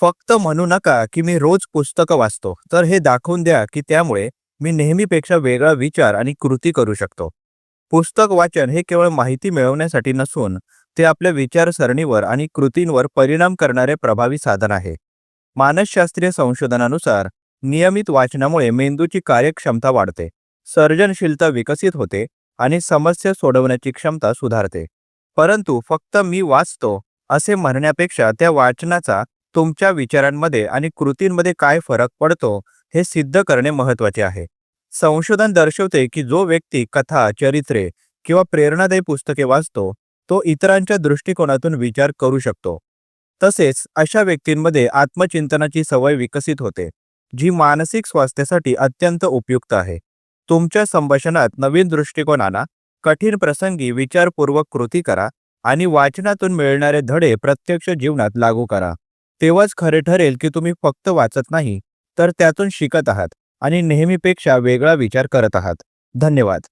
फक्त म्हणू नका की मी रोज पुस्तकं वाचतो. तर हे दाखवून द्या की त्यामुळे मी नेहमीपेक्षा वेगळा विचार आणि कृती करू शकतो. पुस्तक वाचन हे केवळ माहिती मिळवण्यासाठी नसून ते आपल्या विचारसरणीवर आणि कृतींवर परिणाम करणारे प्रभावी साधन आहे. मानसशास्त्रीय संशोधनानुसार नियमित वाचनामुळे मेंदूची कार्यक्षमता वाढते सर्जनशीलता विकसित होते आणि समस्या सोडवण्याची क्षमता सुधारते. परंतु फक्त मी वाचतो असे म्हणण्यापेक्षा त्या वाचनाचा तुमच्या विचारांमध्ये आणि कृतींमध्ये काय फरक पडतो हे सिद्ध करणे महत्त्वाचे आहे. संशोधन दर्शवते की जो व्यक्ती कथा चरित्रे किंवा प्रेरणादायी पुस्तके वाचतो तो इतरांच्या दृष्टिकोनातून विचार करू शकतो. तसेच अशा व्यक्तींमध्ये आत्मचिंतनाची सवय विकसित होते जी मानसिक स्वास्थ्यासाठी अत्यंत उपयुक्त आहे. तुमच्या संभाषणात नवीन दृष्टिकोन आणा कठीण प्रसंगी विचारपूर्वक कृती करा आणि वाचनातून मिळणारे धडे प्रत्यक्ष जीवनात लागू करा. तेव्हाच खरे ठरेल की तुम्ही फक्त वाचत नाही तर त्यातून शिकत आहात आणि नेहमीपेक्षा वेगळा विचार करत आहात. धन्यवाद.